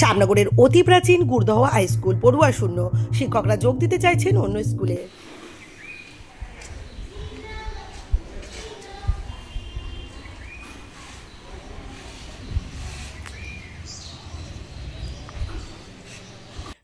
শ্যামনগরের অতি প্রাচীন গুরদহ high school পড়ুয়া শূন্য। শিক্ষকরা যোগ দিতে চাইছেন অন্য স্কুলে।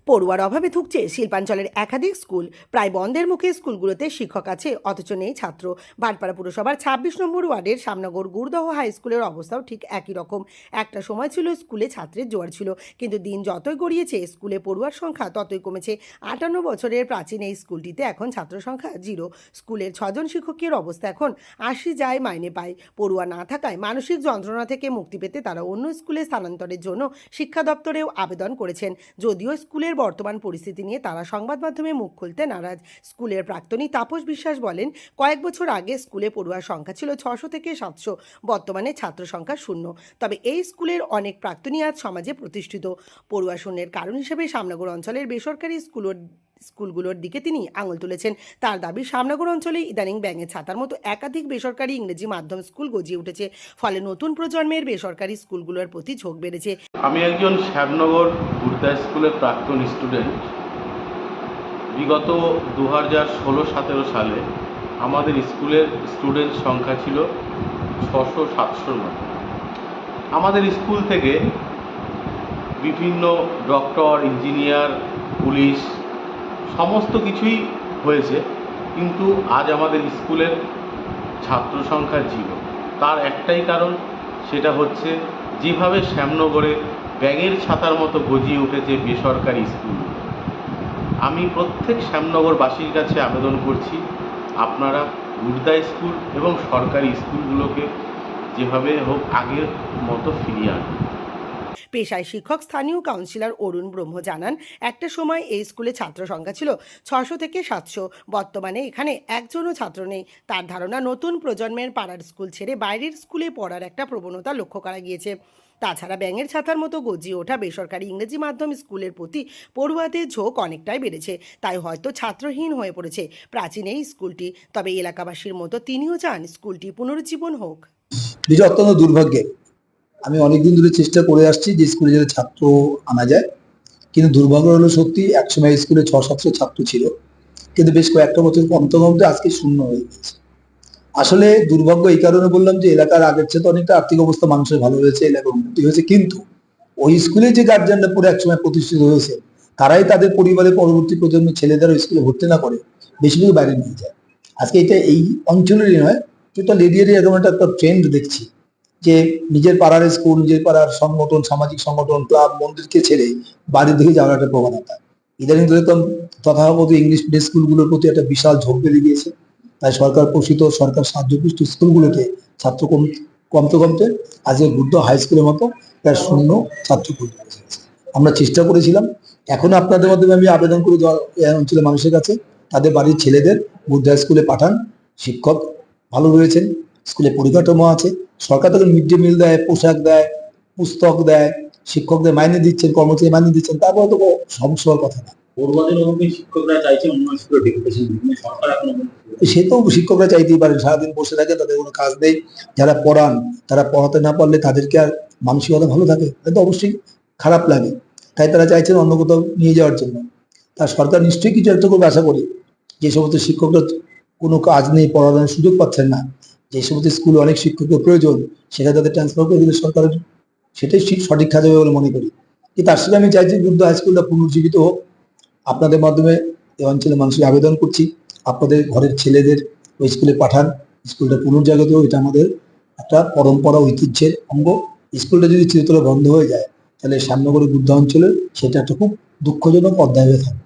পড়ুয়ার অভাবে থুকছে শিল্পাঞ্চলের একাধিক স্কুল। প্রায় বন্ধের মুখে স্কুলগুলোতে শিক্ষক আছে, অথচ নেই ছাত্র। বাটপাড়া পুরসভার ছাব্বিশ নম্বর ওয়ার্ডের সামনগর গুরদহ হাই স্কুলের অবস্থাও ঠিক একই রকম। একটা সময় ছিল স্কুলে ছাত্রের জোয়ার ছিল, কিন্তু দিন যতই গড়িয়েছে, স্কুলে পড়ুয়ার সংখ্যা ততই কমেছে। আটান্ন বছরের প্রাচীন এই স্কুলটিতে এখন ছাত্র সংখ্যা জিরো। স্কুলের ছজন শিক্ষকের অবস্থা এখন আশি যায় মাইনে পায়। পড়ুয়া না থাকায় মানসিক যন্ত্রণা থেকে মুক্তি পেতে তারা অন্য স্কুলে স্থানান্তরের জন্য শিক্ষা দপ্তরেও আবেদন করেছেন। যদিও স্কুলের বর্তমান পরিস্থিতি নিয়ে তারা সংবাদ মাধ্যমে মুখ খুলতে নারাজ। স্কুলের প্রাক্তনী তাপস বিশ্বাস বলেন, কয়েক বছর আগে স্কুলে পড়ুয়ার সংখ্যা ছিল ছশো থেকে সাতশো, বর্তমানে ছাত্র সংখ্যা শূন্য। তবে এই স্কুলের অনেক প্রাক্তনী আজ সমাজে প্রতিষ্ঠিত। পড়ুয়া শূন্যের কারণ হিসেবে সামনগর অঞ্চলের বেসরকারি স্কুলের স্কুলগুলোর দিকে তিনি আঙুল তুলেছেন। তার দাবি সামনগর অঞ্চলে ইদানিং ব্যাঙের ছাতার মতো একাধিক বেসরকারি ইংরেজি মাধ্যম স্কুল গজিয়ে উঠেছে। ফলে নতুন প্রজন্মের বেসরকারি স্কুলগুলোর প্রতি ঝোঁক বেড়েছে। আমি একজন শ্যামনগর গুরদা স্কুলের প্রাক্তন স্টুডেন্ট। বিগত দু হাজার ষোলো সতেরো সালে আমাদের স্কুলের স্টুডেন্ট সংখ্যা ছিল ছশো সাতশোর মতো। আমাদের স্কুল থেকে বিভিন্ন ডক্টর, ইঞ্জিনিয়ার, পুলিশ সমস্ত কিছুই হয়েছে, কিন্তু আজ আমাদের স্কুলের ছাত্র সংখ্যা জিরো। তার একটাই কারণ, সেটা হচ্ছে যেভাবে শ্যামনগরে ব্যাঙের ছাতার মতো গজিয়ে উঠেছে বেসরকারি স্কুল। আমি প্রত্যেক শ্যামনগরবাসীর কাছে আবেদন করছি, আপনারা গুরদা স্কুল এবং সরকারি স্কুলগুলোকে যেভাবে হোক আগের মতো ফিরিয়ে আনুন। পেশায় শিক্ষক স্থানীয় কাউন্সিলর অরুণ ব্রহ্ম জানান, একটা সময় এই স্কুলে ছাত্র সংখ্যা ছিল ছশো থেকে সাতশো। বর্তমানে এখানে একজনও ছাত্র নেই। তার ধারণা, নতুন প্রজন্মের পাড়ার স্কুল ছেড়ে বাইরের স্কুলে পড়ার একটা প্রবণতা লক্ষ্য করা গিয়েছে। তাছাড়া ব্যাঙের ছাতার মতো গজিয়ে ওঠা বেসরকারি ইংরেজি মাধ্যম স্কুলের প্রতি পড়ুয়াদের ঝোঁক অনেকটাই বেড়েছে। তাই হয়তো ছাত্রহীন হয়ে পড়েছে প্রাচীন এই স্কুলটি। তবে এলাকাবাসীর মতো তিনিও চান স্কুলটি পুনরুজ্জীবন হোক। অত্যন্ত দুর্ভাগ্যের। আমি অনেকদিন ধরে চেষ্টা করে আসছি যে স্কুলে যাতে ছাত্র আনা যায়। কিন্তু দুর্ভাগ্য হলো সত্যি একসময় স্কুলে ছ সাতশো ছাত্র ছিল। কিন্তু বেশ কয়েকটা বছর কমতে কমতে আজকে শূন্য হয়ে গেছে আসলে দুর্ভাগ্য এই কারণে বললাম যে এলাকার আগের চেয়ে তো অনেকটা আর্থিক অবস্থা মানুষের ভালো হয়েছে এলাকার উন্নতি হয়েছে। কিন্তু ওই স্কুলে যে গার্জিয়ানরা পরে একসময় প্রতিষ্ঠিত হয়েছে, তারাই তাদের পরিবারের পরবর্তী প্রজন্মের ছেলেদের স্কুলে ভর্তি না করে বেশিরভাগ বাইরে নিয়ে যায়। আজকে এটা এই অঞ্চলেরই নয় টোটাল এরিয়ারই এরকম একটা ট্রেন্ড দেখছি। যে নিজের পাড়ার স্কুল, নিজের পাড়ার সংগঠন, সামাজিক সংগঠন, ক্লাব, মন্দিরকে ছেড়ে বাড়ির দিকে যাওয়ার একটা প্রবণতা। ইদানিং দেখলাম তথাগত ইংলিশ মিডিয়াম স্কুলগুলোর প্রতি একটা বিশাল ঝোঁক বেড়ে গিয়েছে, তাই সরকার পোষিত সরকার সাহায্যপুষ্ট স্কুলগুলোতে ছাত্র কম, কমতে কমতে আজকে বুদ্ধ হাই স্কুলের মতো প্রায় শূন্য ছাত্র আমরা চেষ্টা করেছিলাম, এখন আপনাদের মাধ্যমে আমি আবেদন করে অঞ্চলের মানুষের কাছে, তাদের বাড়ির ছেলেদের বুদ্ধ হাই স্কুলে পাঠান, শিক্ষক ভালো রয়েছেন, স্কুলে পরিকাঠামো আছে সরকার তাদের মিড ডে মিল দেয় পোশাক দেয় পুস্তক দেয় শিক্ষকদের মাইনে দিচ্ছেন কর্মচারী মাইনে দিচ্ছেন তারপরে তো সমস্যা হওয়ার কথা না। পড়ুয়াদের অভাবে শিক্ষকরা চাইছে অন্য স্কুলে ঢুকতেছেন সরকার এখন সে তো শিক্ষকরা চাইতেই পারেন সারাদিন বসে থাকে তাদের কোনো কাজ নেই। যারা পড়ান তারা পড়াতে না পারলে তাদেরকে আর মানসিকতা ভালো থাকে? এটা তো অবশ্যই খারাপ লাগে। তাই তারা চাইছেন অন্য কোথাও নিয়ে যাওয়ার জন্য। তা সরকার নিশ্চয়ই কিছু একটা করবে আশা করি। যে সমস্ত শিক্ষকরা কোনো কাজ নেই পড়ানোর সুযোগ পাচ্ছেন না। যে সমস্ত স্কুলে অনেক শিক্ষকের প্রয়োজন, সেটা তাদের ট্রান্সফার করে দিলে সরকারের, সেটাই ঠিক সঠিক কাজ হবে বলে মনে করি। কিন্তু সাথে আমি চাইছি বুদ্ধ হাই স্কুলটা পুনর্জীবিত হোক। আপনাদের মাধ্যমে এই অঞ্চলের মানুষের আবেদন করছি। আপনাদের ঘরের ছেলেদের ওই স্কুলে পাঠান। স্কুলটা পুনর্জাগত এটা আমাদের একটা পরম্পরা, ঐতিহ্যের অঙ্গ। স্কুলটা যদি চিরতরে বন্ধ হয়ে যায়, তাহলে শ্যামনগরের বুদ্ধ অঞ্চলে সেটা একটা খুব দুঃখজনক অধ্যায় হয়ে থাকবে।